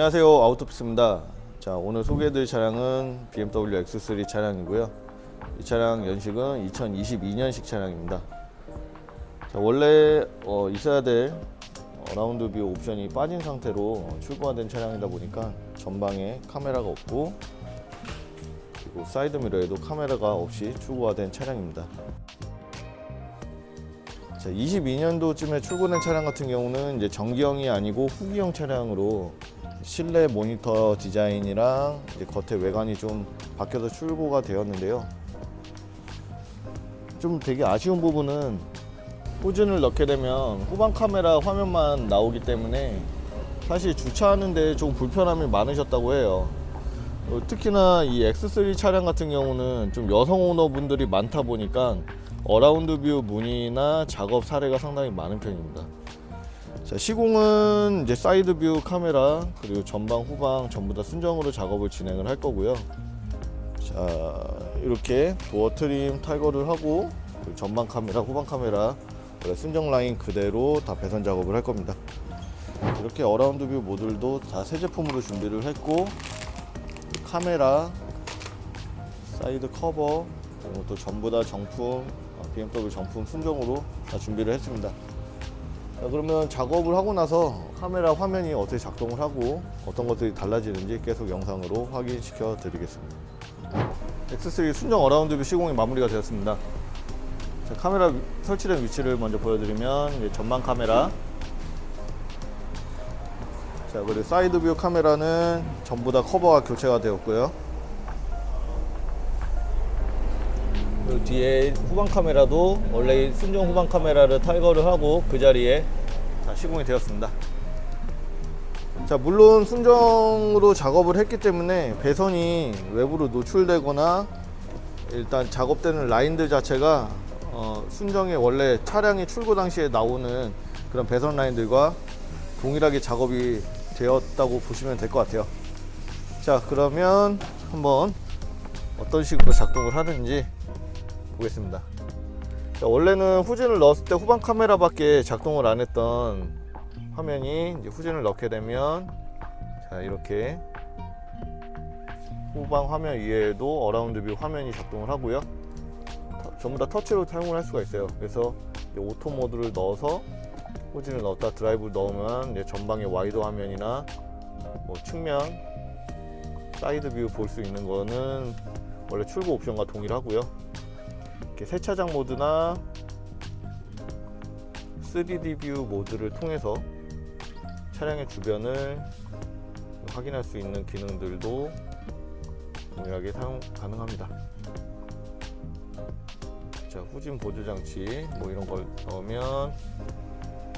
안녕하세요. 아우토피스입니다. 자 오늘 소개해드릴 차량은 BMW X3 차량이고요. 이 차량 연식은 2022년식 차량입니다. 자 원래 어, 있어야 될 어 라운드 뷰 옵션이 빠진 상태로 출고가 된 차량이다 보니까 전방에 카메라가 없고 그리고 사이드 미러에도 카메라가 없이 출고가 된 차량입니다. 자, 22년도쯤에 출고된 차량 같은 경우는 이제 정기형이 아니고 후기형 차량으로 실내 모니터 디자인이랑 이제 겉에 외관이 좀 바뀌어서 출고가 되었는데요. 좀 되게 아쉬운 부분은 후진을 넣게 되면 후방 카메라 화면만 나오기 때문에 사실 주차하는데 좀 불편함이 많으셨다고 해요. 어, 특히나 이 X3 차량 같은 경우는 좀 여성 오너분들이 많다 보니까 어라운드 뷰 문의나 작업 사례가 상당히 많은 편입니다. 자, 시공은 이제 사이드 뷰 카메라 그리고 전방 후방 전부 다 순정으로 작업을 진행을 할 거고요. 자, 이렇게 도어 트림 탈거를 하고 전방 카메라, 후방 카메라 순정 라인 그대로 다 배선 작업을 할 겁니다. 이렇게 어라운드 뷰 모듈도 다 새 제품으로 준비를 했고 카메라, 사이드 커버 그리고 또 전부 다 정품 어, BMW 정품 순정으로 다 준비를 했습니다. 자, 그러면 작업을 하고 나서 카메라 화면이 어떻게 작동을 하고 어떤 것들이 달라지는지 계속 영상으로 확인시켜 드리겠습니다. X3 순정 어라운드 뷰 시공이 마무리가 되었습니다. 자, 카메라 위- 설치된 위치를 먼저 보여드리면 전방 카메라 자 그리고 사이드 뷰 카메라는 전부 다 커버가 교체가 되었고요. 그 뒤에 후방 카메라도 원래 순정 후방 카메라를 탈거를 하고 그 자리에 다 시공이 되었습니다. 자 물론 순정으로 작업을 했기 때문에 배선이 외부로 노출되거나 일단 작업되는 라인들 자체가 어, 순정의 원래 차량이 출고 당시에 나오는 그런 배선 라인들과 동일하게 작업이 되었다고 보시면 될 것 같아요. 자 그러면 한번 어떤 식으로 작동을 하는지 보겠습니다. 자, 원래는 후진을 넣었을 때 후방 카메라밖에 작동을 안 했던 화면이 이제 후진을 넣게 되면 자 이렇게 후방 화면 위에도 어라운드 뷰 화면이 작동을 하고요. 터- 전부 다 터치로 사용을 할 수가 있어요. 그래서 오토 모드를 넣어서 후진을 넣었다 드라이브를 넣으면 전방의 와이드 화면이나 뭐 측면 사이드 뷰 볼 수 있는 거는 원래 출고 옵션과 동일하고요. 이렇게 세차장 모드나 3D 뷰 모드를 통해서 차량의 주변을 확인할 수 있는 기능들도 동일하게 사용 가능합니다. 자, 후진 보조 장치 뭐 이런 걸 넣으면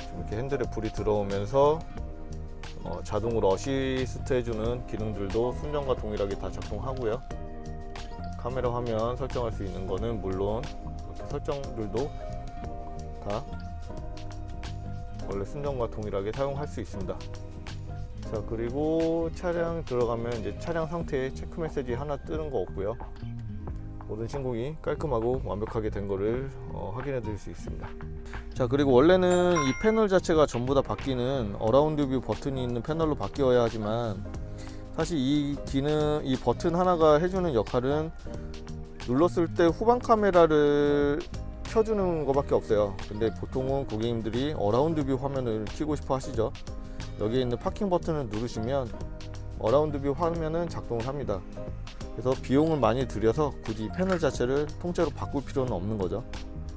좀 이렇게 핸들에 불이 들어오면서 어, 자동으로 어시스트 해주는 기능들도 순정과 동일하게 다 작동하고요. 카메라 화면 설정할 수 있는 거는 물론 설정들도 다 원래 순정과 동일하게 사용할 수 있습니다. 자 그리고 차량 들어가면 이제 차량 상태 체크 메시지 하나 뜨는 거 없고요. 모든 신공이 깔끔하고 완벽하게 된 거를 어, 확인해 드릴 수 있습니다. 자 그리고 원래는 이 패널 자체가 전부 다 바뀌는 어라운드 뷰 버튼이 있는 패널로 바뀌어야 하지만 사실 이 기능 이 버튼 하나가 해주는 역할은 눌렀을 때 후방 카메라를 켜주는 것밖에 없어요. 근데 보통은 고객님들이 어라운드 뷰 화면을 켜고 싶어 하시죠. 여기에 있는 파킹 버튼을 누르시면 어라운드 뷰 화면은 작동을 합니다. 그래서 비용을 많이 들여서 굳이 패널 자체를 통째로 바꿀 필요는 없는 거죠.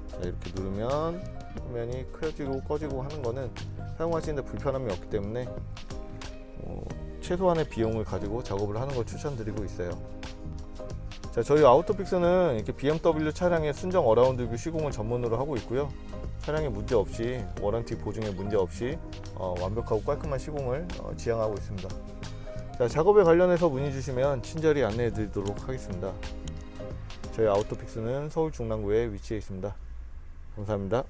자, 이렇게 누르면 화면이 켜지고 꺼지고 하는 거는 사용하시는데 불편함이 없기 때문에 어, 최소한의 비용을 가지고 작업을 하는 걸 추천드리고 있어요. 자, 저희 아우토픽스는 이렇게 BMW 차량의 순정 어라운드 뷰 시공을 전문으로 하고 있고요. 차량에 문제 없이 워런티 보증에 문제 없이 어, 완벽하고 깔끔한 시공을 어, 지향하고 있습니다. 자, 작업에 관련해서 문의 주시면 친절히 안내해 드리도록 하겠습니다. 저희 아우토픽스는 서울 중랑구에 위치해 있습니다. 감사합니다.